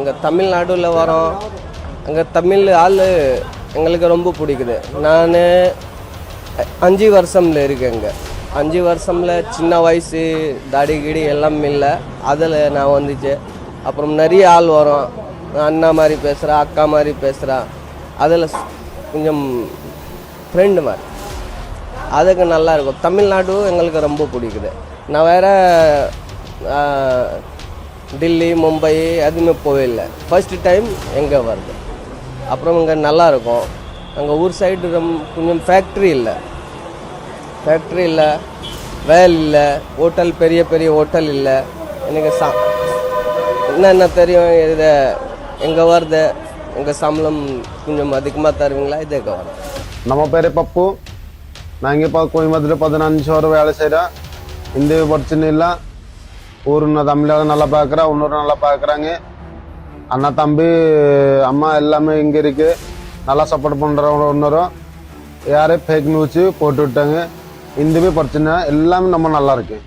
எங்கள் தமிழ்நாடுல வரோம். அங்கே தமிழ் ஆள் எங்களுக்கு ரொம்ப பிடிக்குது. நான் அஞ்சு வருஷம்ல இங்கே. அஞ்சு வருஷம்ல சின்ன வயசு தாடி கிடி எல்லாம் இல்லை. அதில் நான் வந்துச்சு. அப்புறம் நிறைய ஆள் வரும். அண்ணா மாதிரி பேசுகிறா அக்கா மாதிரி பேசுகிறா அதில் கொஞ்சம் ஃப்ரெண்டு மாதிரி. அதுக்கு நல்லா இருக்கும். தமிழ்நாடு எங்களுக்கு ரொம்ப பிடிக்குது. நான் வேறு டில்லி மும்பை எதுவுமே போயில்லை ஃபஸ்ட்டு டைம் எங்கே வருது? அப்புறம் இங்கே நல்லாயிருக்கும். அங்கே ஊர் சைடு ரொம்ப கொஞ்சம் ஃபேக்ட்ரி இல்லை. ஃபேக்ட்ரி இல்லை. வேல் இல்லை. ஹோட்டல் பெரிய பெரிய ஹோட்டல் இல்லை. எனக்கு சா என்னென்ன தெரியும்? இதை எங்கே வருது? எங்கள் சம்பளம் கொஞ்சம் அதிகமாக தருவீங்களா? இதே கவனம் நம்ம பேர் பப்பு. நான் இங்கே இப்போ கோயம்புத்தூர் பதினஞ்சு வருஷம் வேலை செய்கிறேன் இந்த பிரச்சனை இல்லை. ஊருன்ன தமிழக நல்லா பார்க்குறா இன்னொரு நல்லா பார்க்குறாங்க. அண்ணா தம்பி அம்மா எல்லாமே இங்கே இருக்கு. நல்லா சப்போர்ட் பண்ணுறவங்க இன்னொரும் யாரையும் ஃபேக் நியூஸ் போட்டு விட்டாங்க. இந்த பிரச்சனை எல்லாமே நம்ம நல்லா இருக்கு.